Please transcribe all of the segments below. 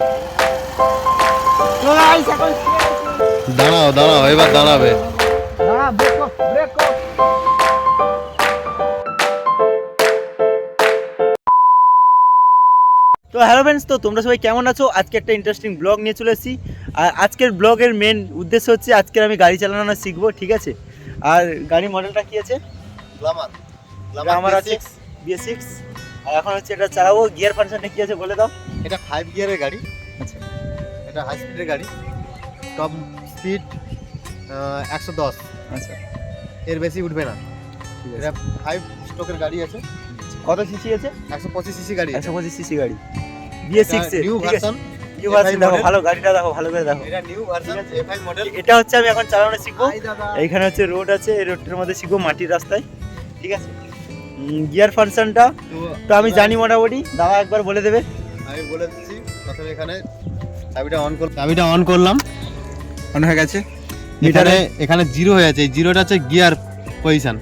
তো দাঁড়াও দাঁড়াও এবার দাঁড়াবে। তো হ্যালো ফ্রেন্ডস তো তোমরা সবাই কেমন আছো? আজকে একটা ইন্টারেস্টিং ব্লগ নিয়ে চলে এসেছি। আর আজকের ব্লগের মেন উদ্দেশ্য হচ্ছে আজকের আমি গাড়ি চালানো শিখব ঠিক আছে? আর গাড়ি মডেলটা কি আছে? গ্লামার। আমার আছে বিএস সিক্স আর এখন হচ্ছে এটা চালাবো। গিয়ার ফাংশনটা কি আছে বলে দাও। এটা ফাইভ গিয়ারের গাড়ি। আচ্ছা। এটা হাই স্পিডের গাড়ি। টপ স্পিড একশো দশ। আচ্ছা। এর বেশি উঠবে না। এটা ফাইভ স্ট্রোকের গাড়ি আছে। কত সিসি আছে? একশো পঁচিশ সিসি গাড়ি একশো পঁচিশ সিসি গাড়ি। BS six new version new version দেখো ভালো গাড়িটা দেখো ভালো করে দেখো। এটা নিউ ভার্সন। এফআই মডেল এটা হচ্ছে আমি এখন চালানো শিখব। এইখানে হচ্ছে রোড আছে এই রোডটার মধ্যে শিখব মাটির রাস্তায়। ঠিক আছে। গিয়ার ফাংশনটা তো আমি জানি মোটামুটি। দাদা একবার বলে দেবে। আমি বলে দিচ্ছি প্রথমে এখানে চাবিটা অন করলাম। চাবিটা অন করলাম। অন হয়ে গেছে? এখানে এখানে জিরো হয়ে আছে। এই জিরোটা হচ্ছে gear position.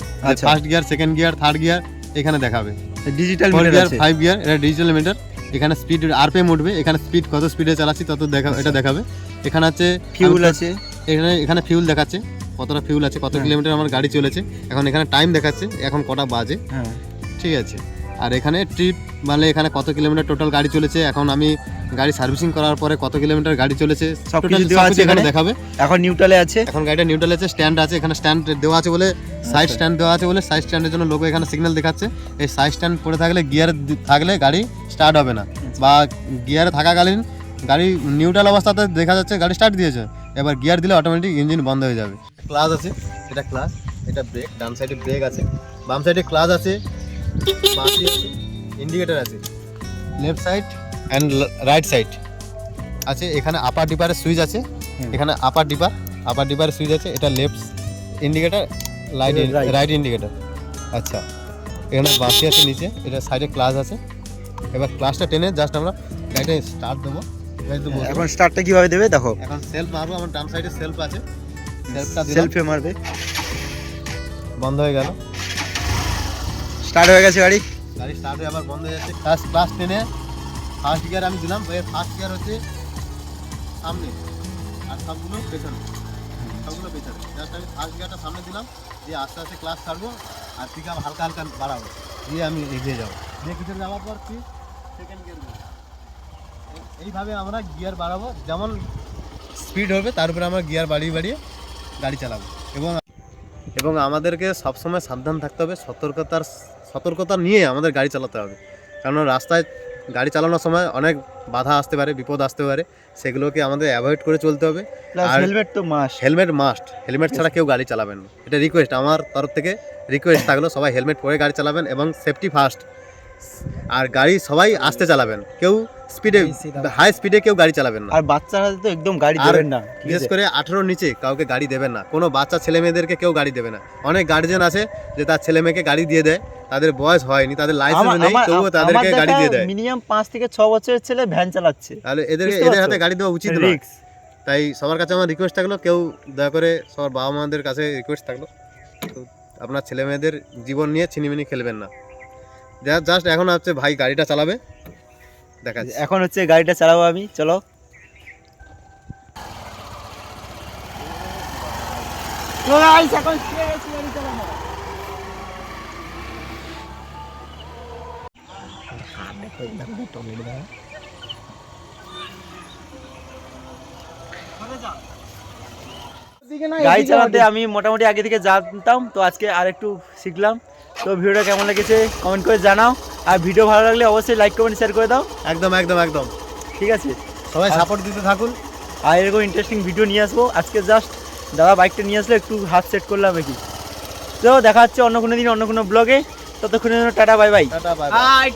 First gear second gear third gear এখানে দেখাবে। Digital meter gear five gear এটা ডিজিটাল মিটার এখানে স্পিড আরপিএম উঠবে। এখানে স্পিড কত স্পিডে চালাচ্ছি তত দেখা এটা দেখাবে। এখানে আছে ফিউল আছে। এখানে এখানে ফিউল দেখাচ্ছে। কতটা ফিউল আছে কত হ্যাঁ। কিলোমিটার আমার গাড়ি চলেছে। এখন এখানে টাইম দেখাচ্ছে। এখন কটা বাজে। হ্যাঁ। ঠিক আছে। আর এখানে ট্রিপ মানে এখানে কত কিলোমিটার টোটাল গাড়ি চলেছে? এখন আমি গাড়ি সার্ভিসিং করার পরে কত কিলোমিটার গাড়ি চলেছে? সবকিছু total দেওয়া আছে এখানে এখানে? দেখাবে। এখন নিউট্রালে আছে। এখন গাড়িটা নিউট্রাল আছে স্ট্যান্ড আছে এখানে স্ট্যান্ড দেওয়া আছে বলে সাইড স্ট্যান্ড দেওয়া আছে বলে সাইড স্ট্যান্ডের জন্য লোক এখানে সিগন্যাল দেখাচ্ছে। এই সাইড স্ট্যান্ড পড়ে থাকলে গিয়ার থাকলে গাড়ি স্টার্ট হবে না। বা গিয়ারে থাকাকালীন গাড়ি নিউট্রাল অবস্থাতে দেখা যাচ্ছে গাড়ি স্টার্ট দিয়েছে। এবার গিয়ার দিলে অটোমেটিক ইঞ্জিন বন্ধ হয়ে যাবে। ক্লাস আছে এটা ক্লাস এটা ব্রেক ডান সাইডে ব্রেক আছে। বাম সাইডে ক্লাস আছে পাশে আছে। ইন্ডিকেটর আছে left side and right side আছে এখানে আপার ডিপারের সুইচ আছে এখানে আপার ডিপার আপার ডিপারের সুইচ আছে এটা left indicator light right indicator আচ্ছা এখানে বাসি আছে নিচে এটা সাইডে ক্লাস আছে। এবার ক্লাসটা টেনে জাস্ট আমরা গাড়িটা স্টার্ট দেবো। এখন স্টার্টটা কীভাবে দেবে দেখো। এখন সেলফ মারবো আমার ডান সাইডে সেলফ আছে। সেলফটা সেলফে মারবে। বন্ধ হয়ে গেল। স্টার্ট হয়ে গেছে গাড়ি। গাড়ি স্টার্ট হয়ে আবার বন্ধ হয়ে যাচ্ছে। ক্লাস ক্লাস টেনে ফার্স্ট গিয়ার আমি দিলাম ফার্স্ট গিয়ার হচ্ছে সামনে। আর সবগুলো পেছনে। সবগুলো পেছনে। জাস্ট আমি ফার্স্ট গিয়ারটা সামনে দিলাম দিয়ে আস্তে আস্তে ক্লাস ছাড়বো আর পিক আপ হালকা হালকা বাড়াবো। দিয়ে আমি এগিয়ে যাব। দিয়ে পিছনে যাওয়ার পর কি? সেকেন্ড গিয়ার এইভাবে আমরা গিয়ার বাড়াবো। যেমন স্পিড হবে তার উপরে আমরা গিয়ার বাড়িয়ে বাড়িয়ে গাড়ি চালাবো। এবং এবং আমাদেরকে সবসময় সাবধান থাকতে হবে সতর্কতার সতর্কতা নিয়ে আমাদের গাড়ি চালাতে হবে। কারণ রাস্তায় গাড়ি চালানোর সময় অনেক বাধা আসতে পারে বিপদ আসতে পারে সেগুলোকে আমাদের অ্যাভয়েড করে চলতে হবে। আর- হেলমেট তো মাস্ট হেলমেট মাস্ট হেলমেট ছাড়া কেউ গাড়ি চালাবেন না। এটা রিকোয়েস্ট আমার তরফ থেকে রিকোয়েস্ট থাকল সবাই হেলমেট পরে গাড়ি চালাবেন এবং সেফটি ফার্স্ট আর গাড়ি সবাই আস্তে চালাবেন। কেউ স্পিডে হাই স্পিডে কেউ গাড়ি চালাবেন না। আর বাচ্চারা তো একদম গাড়ি দেবেন না বিশেষ করে আঠেরোর নিচে কাউকে গাড়ি দেবেন না। কোনো বাচ্চা ছেলে মেয়েদেরকে কেউ গাড়ি দেবে না। অনেক গার্জেন আছে যে তার ছেলে মেয়েকে গাড়ি দিয়ে দেয়। তাদের বয়স হয়নি তাদের লাইসেন্স নেই তবুও তাদেরকে গাড়ি দিয়ে দেয়। মিনিমাম পাঁচ থেকে ছ বছরের ছেলে ভ্যান চালাচ্ছে। তাহলে এদের এদের হাতে গাড়ি দেওয়া উচিত না তাই সবার কাছে আমার রিকোয়েস্ট থাকল কেউ দয়া করে সবার বাবা মাদের কাছে রিকোয়েস্ট থাকল। আপনার ছেলে মেয়েদের জীবন নিয়ে ছিনিমিনি খেলবেন না। জাস্ট এখন হচ্ছে ভাই গাড়িটা চালাবে। দেখা এখন হচ্ছে গাড়িটা চালাবো আমি চলো। গাড়ি চালাতে আমি মোটামুটি আগে থেকে জানতাম তো আজকে আর একটু শিখলাম। তো ভিডিওটা কেমন লেগেছে কমেন্ট করে জানাও। আর ভিডিও ভালো লাগলে অবশ্যই লাইক কমেন্ট শেয়ার করে দাও। একদম একদম একদম। ঠিক আছে? সবাই সাপোর্ট দিতে থাকুন। আর এরকম ইন্টারেস্টিং ভিডিও নিয়ে আসব। আজকে জাস্ট দাদা বাইকটা নিয়ে আসলে একটু হাত সেট করলাম কি। তো দেখা হচ্ছে অন্য কোনো দিন অন্য কোনো ব্লগে ততক্ষণের জন্য tata bye bye tata bye bye.